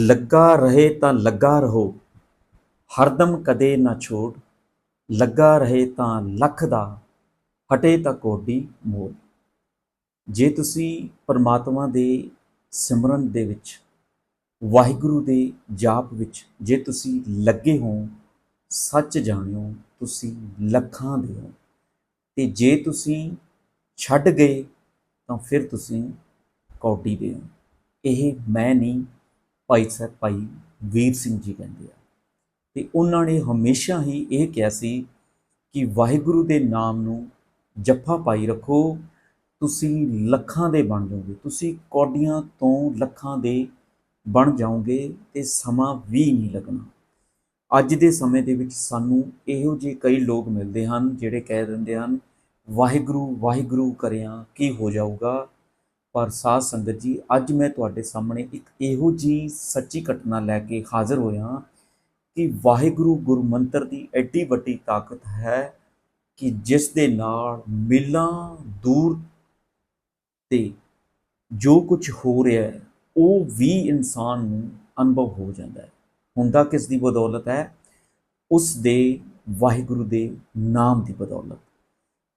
ਲੱਗਾ ਰਹੇ ਤਾਂ ਲੱਗਾ ਰਹੋ, ਹਰਦਮ ਕਦੇ ਨਾ ਛੋੜ, ਲੱਗਾ ਰਹੇ ਤਾਂ ਲੱਖ ਦਾ, ਹਟੇ ਤਾਂ ਕੋਡੀ ਮੋੜ। ਜੇ ਤੁਸੀਂ ਪਰਮਾਤਮਾ ਦੇ ਸਿਮਰਨ ਦੇ ਵਿੱਚ, ਵਾਹਿਗੁਰੂ ਦੇ ਜਾਪ ਵਿੱਚ, ਜੇ ਤੁਸੀਂ ਲੱਗੇ ਹੋ, ਸੱਚ ਜਾਣਿਓ, ਤੁਸੀਂ ਲੱਖਾਂ ਦੇ ਹੋ। ਤੇ ਜੇ ਤੁਸੀਂ ਛੱਡ ਗਏ, ਤਾਂ ਫਿਰ ਤੁਸੀਂ ਕੌਡੀ ਦੇ ਹੋ। ਇਹ ਮੈਂ ਨਹੀਂ ਭਾਈ ਸਾਹਿਬ ਭਾਈ ਵੀਰ ਸਿੰਘ ਜੀ ਕਹਿੰਦੇ ਆ। ਤੇ ਉਹਨਾਂ ਨੇ ਹਮੇਸ਼ਾ ਹੀ ਇਹ ਕਿਹਾ ਸੀ ਕਿ ਵਾਹਿਗੁਰੂ ਦੇ ਨਾਮ ਨੂੰ ਜੱਫਾ ਪਾਈ ਰੱਖੋ, ਤੁਸੀਂ ਲੱਖਾਂ ਦੇ ਬਣ ਜਾਓਗੇ, ਤੁਸੀਂ ਕੌਡੀਆਂ ਤੋਂ ਲੱਖਾਂ ਦੇ ਬਣ ਜਾਓਗੇ ਤੇ ਸਮਾਂ ਵੀ ਨਹੀਂ ਲੱਗਣਾ। ਅੱਜ ਦੇ ਸਮੇਂ ਦੇ ਵਿੱਚ ਸਾਨੂੰ ਇਹੋ ਜਿਹੇ ਕਈ ਲੋਕ ਮਿਲਦੇ ਹਨ ਜਿਹੜੇ ਕਹਿ ਦਿੰਦੇ ਹਨ, ਵਾਹਿਗੁਰੂ ਵਾਹਿਗੁਰੂ ਕਰਿਆ ਕੀ ਹੋ ਜਾਊਗਾ? ਪਰ ਸਾਧ ਸੰਗਤ ਜੀ, ਅੱਜ ਮੈਂ ਤੁਹਾਡੇ ਸਾਹਮਣੇ ਇੱਕ ਇਹੋ ਜੀ ਸੱਚੀ ਘਟਨਾ ਲੈ ਕੇ ਹਾਜ਼ਰ ਹੋਇਆ ਕਿ ਵਾਹਿਗੁਰੂ ਗੁਰਮੰਤਰ ਦੀ ਐਡੀ ਵੱਡੀ ਤਾਕਤ ਹੈ ਕਿ ਜਿਸ ਦੇ ਨਾਲ ਮਿਲਾਂ ਦੂਰ ਤੇ ਜੋ ਕੁਝ ਹੋ ਰਿਹਾ ਹੈ, ਉਹ ਵੀ ਇਨਸਾਨ ਨੂੰ ਅਨੁਭਵ ਹੋ ਜਾਂਦਾ ਹੈ। ਹੁੰਦਾ ਕਿਸ ਦੀ ਬਦੌਲਤ ਹੈ, ਉਸ ਦੇ ਵਾਹਿਗੁਰੂ ਦੇ ਨਾਮ ਦੀ ਬਦੌਲਤ।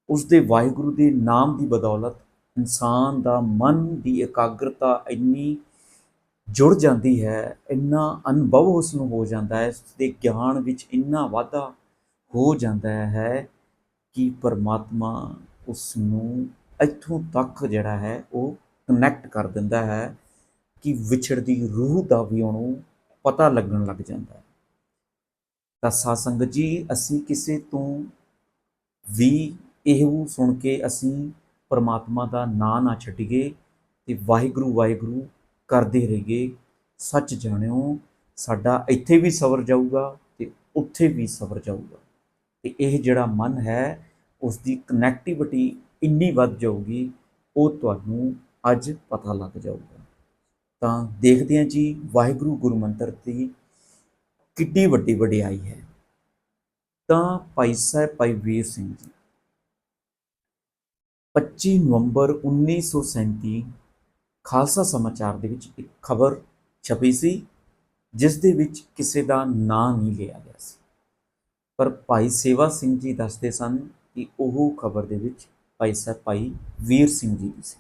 ਉਸ ਦੇ ਵਾਹਿਗੁਰੂ ਦੇ ਨਾਮ ਦੀ ਬਦੌਲਤ ਇਨਸਾਨ ਦਾ ਮਨ ਦੀ ਇਕਾਗਰਤਾ ਇੰਨੀ ਜੁੜ ਜਾਂਦੀ ਹੈ, ਇੰਨਾ ਅਨੁਭਵ ਉਸ ਨੂੰ ਹੋ ਜਾਂਦਾ ਹੈ ਉਸ ਦੇ ਗਿਆਨ ਵਿੱਚ ਇੰਨਾ ਵਾਧਾ ਹੋ ਜਾਂਦਾ ਹੈ ਕਿ ਪਰਮਾਤਮਾ ਉਸ ਨੂੰ ਇੱਥੋਂ ਤੱਕ ਜਿਹੜਾ ਹੈ ਉਹ ਕਨੈਕਟ ਕਰ ਦਿੰਦਾ ਹੈ ਕਿ ਵਿਛੜਦੀ ਰੂਹ ਦਾ ਵੀ ਉਹਨੂੰ ਪਤਾ ਲੱਗਣ ਲੱਗ ਜਾਂਦਾ ਹੈ। ਤਾਂ ਸਾਧ ਸੰਗਤ ਜੀ, ਅਸੀਂ ਕਿਸੇ ਤੋਂ ਵੀ ਇਹੋ ਸੁਣ ਕੇ ਅਸੀਂ ਪਰਮਾਤਮਾ ਦਾ ਨਾਂ ਨਾ ਛੱਡੀਏ ਤੇ ਵਾਹਿਗੁਰੂ ਵਾਹਿਗੁਰੂ ਕਰਦੇ ਰਹੀਏ। ਸੱਚ ਜਾਣਿਓ, ਸਾਡਾ ਇੱਥੇ ਵੀ ਸਵਰ ਜਾਊਗਾ ਤੇ ਉੱਥੇ ਵੀ ਸਵਰ ਜਾਊਗਾ। ਤੇ ਇਹ ਜਿਹੜਾ ਮਨ ਹੈ ਉਸ ਦੀ ਕਨੈਕਟੀਵਿਟੀ ਇੰਨੀ ਵੱਧ ਜਾਊਗੀ, ਉਹ ਤੁਹਾਨੂੰ ਅੱਜ ਪਤਾ ਲੱਗ ਜਾਊਗਾ। ਤਾਂ ਦੇਖਦੇ ਹਾਂ ਜੀ, ਵਾਹਿਗੁਰੂ ਗੁਰਮੰਤਰ ਦੀ ਕਿੱਡੀ ਵੱਡੀ ਵਡਿਆਈ ਹੈ। ਤਾਂ ਭਾਈ ਸਾਹਿਬ, ਭਾਈ ਵੀਰ ਸਿੰਘ ਜੀ 25 ਨਵੰਬਰ 1937 ਖਾਲਸਾ ਸਮਾਚਾਰ ਦੇ ਵਿੱਚ ਇੱਕ ਖਬਰ ਛਪੀ ਸੀ, ਜਿਸ ਦੇ ਵਿੱਚ ਕਿਸੇ ਦਾ ਨਾਂ ਨਹੀਂ ਲਿਆ ਗਿਆ ਸੀ। ਪਰ ਭਾਈ ਸੇਵਾ ਸਿੰਘ ਜੀ ਦੱਸਦੇ ਸਨ ਕਿ ਉਹ ਖਬਰ ਦੇ ਵਿੱਚ ਭਾਈ ਸਾਹਿਬ ਭਾਈ ਵੀਰ ਸਿੰਘ ਜੀ ਦੀ ਸੀ।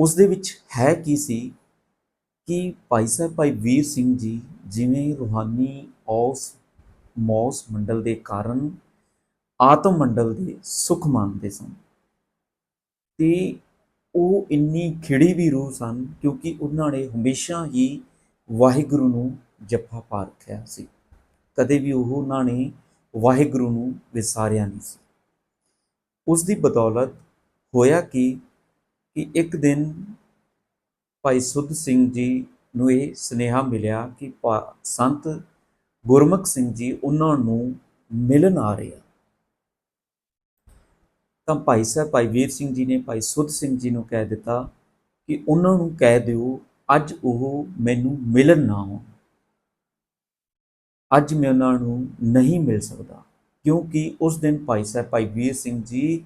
ਉਸ ਦੇ ਵਿੱਚ ਹੈ ਕੀ ਸੀ ਕਿ ਭਾਈ ਸਾਹਿਬ ਭਾਈ ਵੀਰ ਸਿੰਘ ਜੀ ਜਿਵੇਂ ਰੂਹਾਨੀ ਔਸ ਮੌਸ ਮੰਡਲ ਦੇ ਕਾਰਨ ਆਤਮ ਮੰਡਲ ਦੇ ਸੁਖ ਮੰਨਦੇ ਸਨ। ਤੇ ਉਹ ਇੰਨੀ ਖਿੜੀ ਵੀ ਰੂਹ ਸਨ ਕਿਉਂਕਿ ਉਹਨਾਂ ਨੇ ਹਮੇਸ਼ਾ ਹੀ ਵਾਹਿਗੁਰੂ ਨੂੰ ਜੱਫਾ ਪਾ ਰੱਖਿਆ ਸੀ। ਕਦੇ ਵੀ ਉਹ ਉਹਨਾਂ ਨੇ ਵਾਹਿਗੁਰੂ ਨੂੰ ਵਿਸਾਰਿਆ ਨਹੀਂ ਸੀ। ਉਸ ਦੀ ਬਦੌਲਤ ਹੋਇਆ ਕਿ ਕਿ ਇੱਕ ਦਿਨ ਭਾਈ ਸੁੱਧ ਸਿੰਘ ਜੀ ਨੂੰ ਇਹ ਸੁਨੇਹਾ ਮਿਲਿਆ ਕਿ ਭਾ- ਸੰਤ ਗੁਰਮੁਖ ਸਿੰਘ ਜੀ ਉਹਨਾਂ ਨੂੰ ਮਿਲਣ ਆ ਰਹੇ ਆ। ਤਾਂ ਭਾਈ ਸਾਹਿਬ, ਭਾਈ ਵੀਰ ਸਿੰਘ ਜੀ ਨੇ ਭਾਈ ਸੁੱਧ ਸਿੰਘ ਜੀ ਨੂੰ ਕਹਿ ਦਿੱਤਾ ਕਿ ਉਹਨਾਂ ਨੂੰ ਕਹਿ ਦਿਓ, ਅੱਜ ਉਹ ਮੈਨੂੰ ਮਿਲਣ ਨਾ ਆਉਣ। ਅੱਜ ਮੈਂ ਉਹਨਾਂ ਨੂੰ ਨਹੀਂ ਮਿਲ ਸਕਦਾ, ਕਿਉਂਕਿ ਉਸ ਦਿਨ ਭਾਈ ਸਾਹਿਬ, ਭਾਈ ਵੀਰ ਸਿੰਘ ਜੀ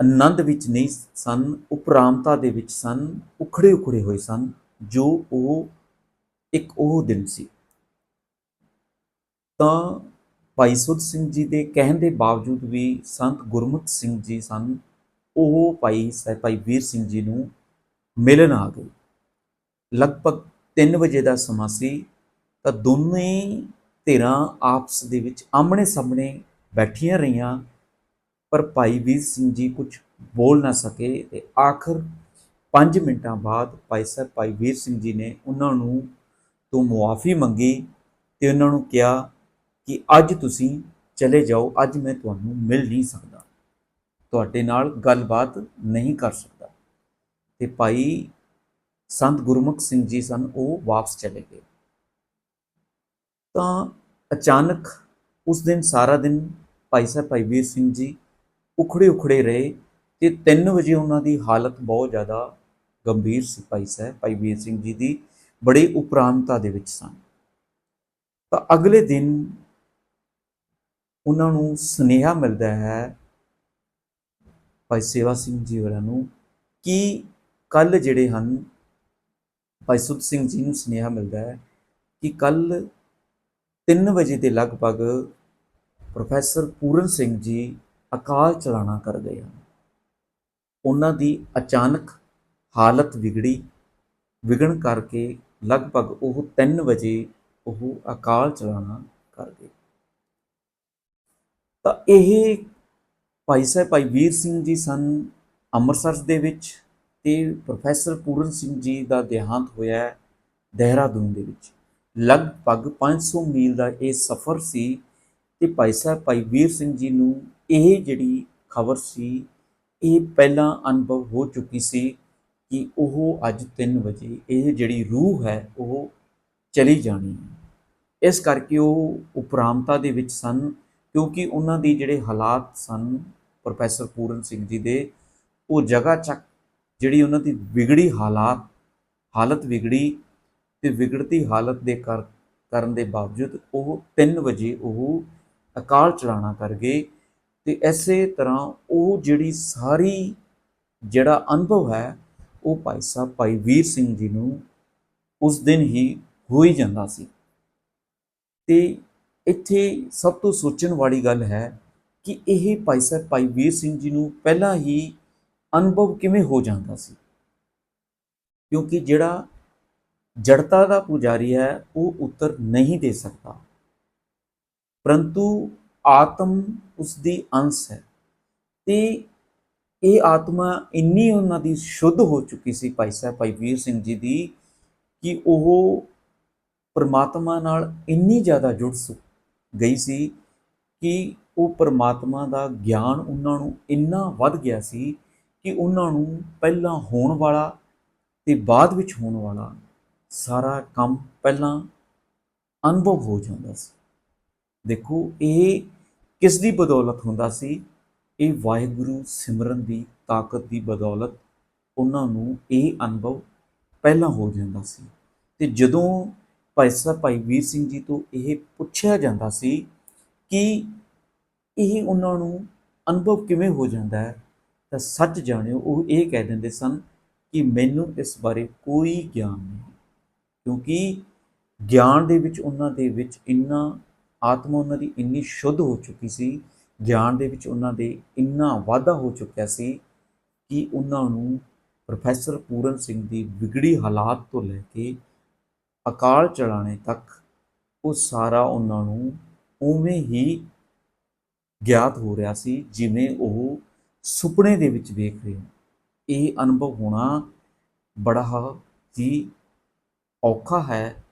ਆਨੰਦ ਵਿੱਚ ਨਹੀਂ ਸਨ, ਉਪਰਾਮਤਾ ਦੇ ਵਿੱਚ ਸਨ ਉਖੜੇ ਉਖੜੇ ਹੋਏ ਸਨ, ਜੋ ਉਹ ਇੱਕ ਉਹ ਦਿਨ ਸੀ। ਤਾਂ ਭਾਈ ਸੁੱਧ ਸਿੰਘ ਜੀ ਦੇ ਕਹਿਣ ਦੇ ਬਾਵਜੂਦ ਵੀ ਸੰਤ ਗੁਰਮੁਖ ਸਿੰਘ ਜੀ ਸਨ, ਉਹ ਭਾਈ ਸਾਹਿਬ ਭਾਈ ਵੀਰ ਸਿੰਘ ਜੀ ਨੂੰ ਮਿਲਣ ਆ ਗਏ। ਲਗਭਗ 3 ਵਜੇ ਦਾ ਸਮਾਂ ਸੀ, ਤਾਂ ਦੋਨੇ ਧਿਰਾਂ ਆਪਸ ਦੇ ਵਿੱਚ ਆਮਣੇ ਸਾਹਮਣੇ ਬੈਠੀਆਂ ਰਹੀਆਂ, ਪਰ ਭਾਈ ਵੀਰ ਸਿੰਘ ਜੀ ਕੁਝ ਬੋਲ ਨਾ ਸਕੇ ਤੇ ਆਖਰ 5 ਮਿੰਟਾਂ ਬਾਅਦ ਭਾਈ ਸਾਹਿਬ ਭਾਈ ਵੀਰ ਸਿੰਘ ਜੀ ਨੇ ਉਹਨਾਂ ਨੂੰ ਤੋਂ ਮੁਆਫੀ ਮੰਗੀ ਤੇ ਉਹਨਾਂ ਨੂੰ ਕਿਹਾ ਕਿ ਅੱਜ ਤੁਸੀਂ ਚਲੇ ਜਾਓ, ਅੱਜ ਮੈਂ ਤੁਹਾਨੂੰ ਮਿਲ ਨਹੀਂ ਸਕਦਾ। ਤੁਹਾਡੇ ਨਾਲ ਗੱਲਬਾਤ ਨਹੀਂ ਕਰ ਸਕਦਾ। ਤੇ ਭਾਈ ਸੰਤ ਗੁਰਮੁਖ ਸਿੰਘ ਜੀ ਸਨ, ਉਹ ਵਾਪਸ ਚਲੇ ਗਏ। ਤਾਂ ਅਚਾਨਕ ਉਸ ਦਿਨ ਸਾਰਾ ਦਿਨ ਭਾਈ ਸਾਹਿਬ, ਭਾਈ ਵੀਰ ਸਿੰਘ ਜੀ ਉਖੜੇ ਉਖੜੇ ਰਹੇ ਤੇ 3 ਵਜੇ ਉਹਨਾਂ ਦੀ ਹਾਲਤ ਬਹੁਤ ਜ਼ਿਆਦਾ ਗੰਭੀਰ ਸੀ ਭਾਈ ਸਾਹਿਬ, ਭਾਈ ਵੀਰ ਸਿੰਘ ਜੀ ਦੀ, ਬੜੀ ਉਪਰਾਮਤਾ ਦੇ ਵਿੱਚ ਸਨ। ਤਾਂ ਅਗਲੇ ਦਿਨ ਉਹਨਾਂ ਨੂੰ ਸੁਨੇਹਾ ਮਿਲਦਾ ਹੈ ਭਾਈ ਸੇਵਾ ਸਿੰਘ ਜੀ ਹੋਰਾਂ ਨੂੰ ਕਿ ਕੱਲ ਜਿਹੜੇ ਹਨ, ਭਾਈ ਸੁਖ ਸਿੰਘ ਜੀ ਨੂੰ ਸੁਨੇਹਾ ਮਿਲਦਾ ਹੈ ਕਿ ਕੱਲ 3 ਵਜੇ ਦੇ ਲਗਭਗ ਪ੍ਰੋਫੈਸਰ ਪੂਰਨ ਸਿੰਘ ਜੀ ਅਕਾਲ ਚਲਾਣਾ ਕਰ ਗਏ ਹਨ। ਉਹਨਾਂ ਦੀ ਅਚਾਨਕ ਹਾਲਤ ਵਿਗੜੀ, ਵਿਗੜਨ ਕਰਕੇ ਲਗਭਗ ਉਹ 3 ਵਜੇ ਉਹ ਅਕਾਲ ਚਲਾਣਾ ਕਰ ਗਏ। ਤਾਂ ਇਹ ਭਾਈ ਸਾਹਿਬ, ਭਾਈ ਵੀਰ ਸਿੰਘ ਜੀ ਸਨ ਅੰਮ੍ਰਿਤਸਰ ਦੇ ਵਿੱਚ ਤੇ ਪ੍ਰੋਫੈਸਰ ਪੂਰਨ ਸਿੰਘ ਜੀ ਦਾ ਦੇਹਾਂਤ ਹੋਇਆ ਹੈ ਦੇਹਰਾਦੂਨ ਦੇ ਵਿੱਚ। ਲਗਭਗ 500 ਮੀਲ ਦਾ ਇਹ ਸਫ਼ਰ ਸੀ ਤੇ ਭਾਈ ਸਾਹਿਬ, ਭਾਈ ਵੀਰ ਸਿੰਘ ਜੀ ਨੂੰ ਇਹ ਜਿਹੜੀ ਖਬਰ ਸੀ, ਇਹ ਪਹਿਲਾਂ ਅਨੁਭਵ ਹੋ ਚੁੱਕੀ ਸੀ ਕਿ ਉਹ ਅੱਜ 3 ਵਜੇ ਇਹ ਜਿਹੜੀ ਰੂਹ ਹੈ, ਉਹ ਚਲੀ ਜਾਣੀ ਹੈ। ਇਸ ਕਰਕੇ ਉਹ ਉਪਰਾਮਤਾ ਦੇ ਵਿੱਚ ਸਨ ਕਿਉਂਕਿ ਉਹਨਾਂ ਦੀ ਜਿਹੜੇ ਹਾਲਾਤ ਸਨ ਪ੍ਰੋਫੈਸਰ ਪੂਰਨ ਸਿੰਘ ਜੀ ਦੇ, ਉਹ ਜਗ੍ਹਾ ਚੱਕ ਜਿਹੜੀ ਉਹਨਾਂ ਦੀ ਵਿਗੜੀ ਹਾਲਾਤ, ਹਾਲਤ ਵਿਗੜੀ ਤੇ ਵਿਗੜਤੀ ਹਾਲਤ ਦੇ ਕਰ, ਕਰਨ ਦੇ ਬਾਵਜੂਦ ਉਹ 3 ਵਜੇ ਉਹ ਅਕਾਲ ਚਲਾਣਾ ਕਰ ਗਏ ਤੇ ਐਸੇ ਤਰ੍ਹਾਂ ਉਹ ਜਿਹੜੀ ਸਾਰੀ ਜਿਹੜਾ ਅਨੁਭਵ ਹੈ, ਉਹ ਭਾਈ ਸਾਹਿਬ, ਭਾਈ ਵੀਰ ਸਿੰਘ ਜੀ ਨੂੰ ਉਸ ਦਿਨ ਹੀ ਹੋ ਹੀ ਜਾਂਦਾ ਸੀ। ਤੇ ਇੱਥੇ ਸਭ ਤੋਂ ਸੋਚਣ ਵਾਲੀ ਗੱਲ ਹੈ ਕਿ ਇਹ ਭਾਈ ਸਾਹਿਬ ਭਾਈ ਵੀਰ ਸਿੰਘ ਜੀ ਨੂੰ ਪਹਿਲਾਂ ਹੀ ਅਨੁਭਵ ਕਿਵੇਂ ਹੋ ਜਾਂਦਾ ਸੀ? ਕਿਉਂਕਿ ਜਿਹੜਾ ਜੜਤਾ ਦਾ ਪੁਜਾਰੀ ਹੈ, ਉਹ ਉੱਤਰ ਨਹੀਂ ਦੇ ਸਕਦਾ। ਪਰੰਤੂ ਆਤਮ ਉਸ ਦੀ ਅੰਸ਼ ਹੈ ਤੇ ਇਹ ਆਤਮਾ ਇੰਨੀ ਉਹਨਾਂ ਦੀ ਸ਼ੁੱਧ ਹੋ ਚੁੱਕੀ ਸੀ ਭਾਈ ਸਾਹਿਬ ਭਾਈ ਵੀਰ ਸਿੰਘ ਜੀ ਦੀ ਕਿ ਉਹ ਪਰਮਾਤਮਾ ਨਾਲ ਇੰਨੀ ਜ਼ਿਆਦਾ ਜੁੜ ਸੁ ਗਈ ਸੀ ਕਿ ਉਹ ਪਰਮਾਤਮਾ ਦਾ ਗਿਆਨ ਉਹਨਾਂ ਨੂੰ ਇੰਨਾ ਵੱਧ ਗਿਆ ਸੀ ਕਿ ਉਹਨਾਂ ਨੂੰ ਪਹਿਲਾਂ ਹੋਣ ਵਾਲਾ ਤੇ ਬਾਅਦ ਵਿੱਚ ਹੋਣ ਵਾਲਾ ਸਾਰਾ ਕੰਮ ਪਹਿਲਾਂ ਅਨੁਭਵ ਹੋ ਜਾਂਦਾ ਸੀ। ਦੇਖੋ, ਇਹ ਕਿਸ ਦੀ ਬਦੌਲਤ ਹੁੰਦਾ ਸੀ? ਇਹ ਵਾਹਿਗੁਰੂ ਸਿਮਰਨ ਦੀ ਤਾਕਤ ਦੀ ਬਦੌਲਤ ਉਹਨਾਂ ਨੂੰ ਇਹ ਅਨੁਭਵ ਪਹਿਲਾਂ ਹੋ ਜਾਂਦਾ ਸੀ। ਤੇ ਜਦੋਂ ਭਾਈ ਸਾਹਿਬ, ਭਾਈ ਵੀਰ ਸਿੰਘ ਜੀ ਤੋਂ ਇਹ ਪੁੱਛਿਆ ਜਾਂਦਾ ਸੀ ਕਿ ਇਹ ਉਹਨਾਂ ਨੂੰ ਅਨੁਭਵ ਕਿਵੇਂ ਹੋ ਜਾਂਦਾ ਹੈ? ਤਾਂ ਸੱਚ ਜਾਣਿਓ, ਉਹ ਇਹ ਕਹਿ ਦਿੰਦੇ ਸਨ ਕਿ ਮੈਨੂੰ ਇਸ ਬਾਰੇ ਕੋਈ ਗਿਆਨ ਨਹੀਂ ਕਿਉਂਕਿ ਗਿਆਨ ਦੇ ਵਿੱਚ ਉਹਨਾਂ ਦੇ ਵਿੱਚ ਇੰਨਾ ਆਤਮਾ ਉਹਨਾਂ ਦੀ ਇੰਨੀ ਸ਼ੁੱਧ ਹੋ ਚੁੱਕੀ ਸੀ, ਗਿਆਨ ਦੇ ਵਿੱਚ ਉਹਨਾਂ ਦੇ ਇੰਨਾ ਵਾਧਾ ਹੋ ਚੁੱਕਿਆ ਸੀ ਕਿ ਉਹਨਾਂ ਨੂੰ ਪ੍ਰੋਫੈਸਰ ਪੂਰਨ ਸਿੰਘ ਦੀ ਵਿਗੜੀ ਹਾਲਾਤ ਤੋਂ ਲੈ ਕੇ ਅਕਾਲ ਚਲਾਣੇ ਤੱਕ ਉਹ ਸਾਰਾ ਉਹਨਾਂ ਨੂੰ ਉਵੇਂ ਹੀ ਗਿਆਤ ਹੋ ਰਿਹਾ ਸੀ ਜਿਵੇਂ ਉਹ ਸੁਪਨੇ ਦੇ ਵਿੱਚ ਵੇਖ ਰਹੇ ਹੋ ਇਹ ਅਨੁਭਵ ਹੋਣਾ ਬੜਾ ਹੀ ਔਖਾ ਹੈ,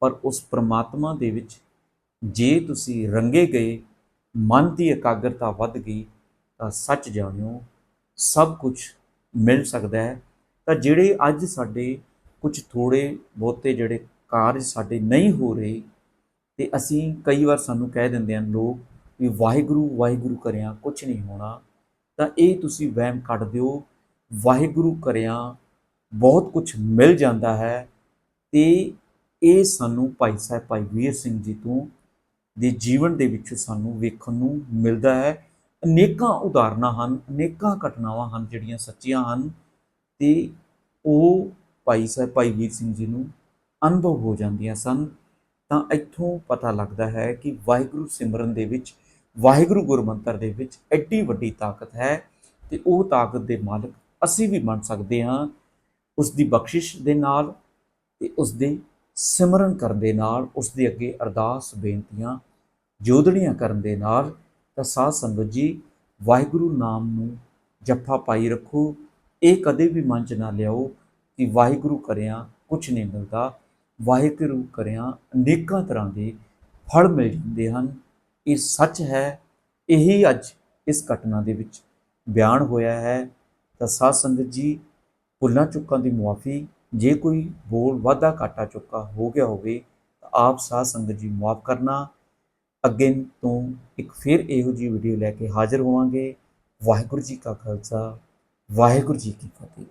ਪਰ ਉਸ ਪ੍ਰਮਾਤਮਾ ਦੇ ਵਿੱਚ ਜੇ ਤੁਸੀਂ ਰੰਗੇ ਗਏ, ਮਨ ਦੀ ਇਕਾਗਰਤਾ ਵੱਧ ਗਈ, ਤਾਂ ਸੱਚ ਜਾਣਿਓ, ਸਭ ਕੁਝ ਮਿਲ ਸਕਦਾ ਹੈ। ਤਾਂ ਜਿਹੜੇ ਅੱਜ ਸਾਡੇ ਕੁਝ ਥੋੜੇ ਬਹੁਤੇ ਜਿਹੜੇ ਕਾਰਜ ਸਾਡੇ ਨਹੀਂ ਹੋ ਰਹੇ, ਤੇ ਅਸੀਂ ਕਈ ਵਾਰ ਸਾਨੂੰ ਕਹਿ ਦਿੰਦੇ ਹਨ ਲੋਕ ਵੀ ਵਾਹਿਗੁਰੂ ਵਾਹਿਗੁਰੂ ਕਰਿਆ ਕੁਝ ਨਹੀਂ ਹੋਣਾ, ਤਾਂ ਇਹ ਤੁਸੀਂ ਵਹਿਮ ਕੱਢ ਦਿਓ। ਵਾਹਿਗੁਰੂ ਕਰਿਆ ਬਹੁਤ ਕੁਝ ਮਿਲ ਜਾਂਦਾ ਹੈ ਤੇ ਇਹ ਸਾਨੂੰ ਭਾਈ ਸਾਹਿਬ, ਭਾਈ ਵੀਰ ਸਿੰਘ ਜੀ ਤੋਂ ਦੇ ਜੀਵਨ ਦੇ ਵਿੱਚ ਸਾਨੂੰ ਵੇਖਣ ਨੂੰ ਮਿਲਦਾ ਹੈ। ਅਨੇਕਾਂ ਉਦਾਹਰਨਾਂ ਹਨ, ਅਨੇਕਾਂ ਘਟਨਾਵਾਂ ਹਨ ਜਿਹੜੀਆਂ ਸੱਚੀਆਂ ਹਨ ਤੇ ਉਹ ਭਾਈ ਸਾਹਿਬ, ਭਾਈ ਵੀਰ ਸਿੰਘ ਜੀ ਨੂੰ ਅਨੁਭਵ ਹੋ ਜਾਂਦੀਆਂ ਸਨ, ਤਾਂ ਇੱਥੋਂ ਪਤਾ ਲੱਗਦਾ ਹੈ ਕਿ ਵਾਹਿਗੁਰੂ ਸਿਮਰਨ ਦੇ ਵਿੱਚ, ਵਾਹਿਗੁਰੂ ਗੁਰਮੰਤਰ ਦੇ ਵਿੱਚ ਐਡੀ ਵੱਡੀ ਤਾਕਤ ਹੈ ਤੇ ਉਹ ਤਾਕਤ ਦੇ ਮਾਲਕ ਅਸੀਂ ਵੀ ਬਣ ਸਕਦੇ ਹਾਂ ਉਸ ਦੀ ਬਖਸ਼ਿਸ਼ ਦੇ ਨਾਲ ਤੇ ਉਸ ਦੇ ਸਿਮਰਨ ਕਰਨ ਦੇ ਨਾਲ ਉਸ ਦੇ ਅੱਗੇ ਅਰਦਾਸ ਬੇਨਤੀਆਂ ਜੋਦੜੀਆਂ ਕਰਨ ਦੇ ਨਾਲ, ਤਾਂ ਸਾਧ ਸੰਗਤ ਜੀ, ਵਾਹਿਗੁਰੂ ਨਾਮ ਨੂੰ ਜੱਫਾ ਪਾਈ ਰੱਖੋ, ਇਹ ਕਦੇ ਵੀ ਮਨ 'ਚ ਨਾ ਲਿਆਓ ਕਿ ਵਾਹਿਗੁਰੂ ਕਰਿਆ ਕੁਝ ਨਹੀਂ ਮਿਲਦਾ। ਵਾਹਿਗੁਰੂ ਕਰਿਆ ਅਨੇਕਾਂ ਤਰ੍ਹਾਂ ਦੇ ਫਲ ਮਿਲ ਜਾਂਦੇ ਹਨ। ਇਹ ਸੱਚ ਹੈ, ਇਹੀ ਅੱਜ ਇਸ ਘਟਨਾ ਦੇ ਵਿੱਚ ਬਿਆਨ ਹੋਇਆ ਹੈ। ਤਾਂ ਸਾਧ ਸੰਗਤ ਜੀ, ਭੁੱਲਾਂ ਚੁੱਕਾਂ ਦੀ ਮੁਆਫੀ, ਜੇ ਕੋਈ ਬੋਲ ਵਾਧਾ ਘਾਟਾ ਚੁੱਕਾ ਹੋ ਗਿਆ ਹੋਵੇ, ਤਾਂ ਆਪ ਸਾਧ ਸੰਗਤ ਜੀ ਮਾਫ ਕਰਨਾ। ਅੱਗੇ ਤੋਂ ਇੱਕ ਫਿਰ ਇਹੋ ਜੀ ਵੀਡੀਓ ਲੈ ਕੇ ਹਾਜ਼ਰ ਹੋਵਾਂਗੇ। ਵਾਹਿਗੁਰੂ ਜੀ ਕਾ ਖਾਲਸਾ, ਵਾਹਿਗੁਰੂ ਜੀ ਕੀ ਫਤਿਹ।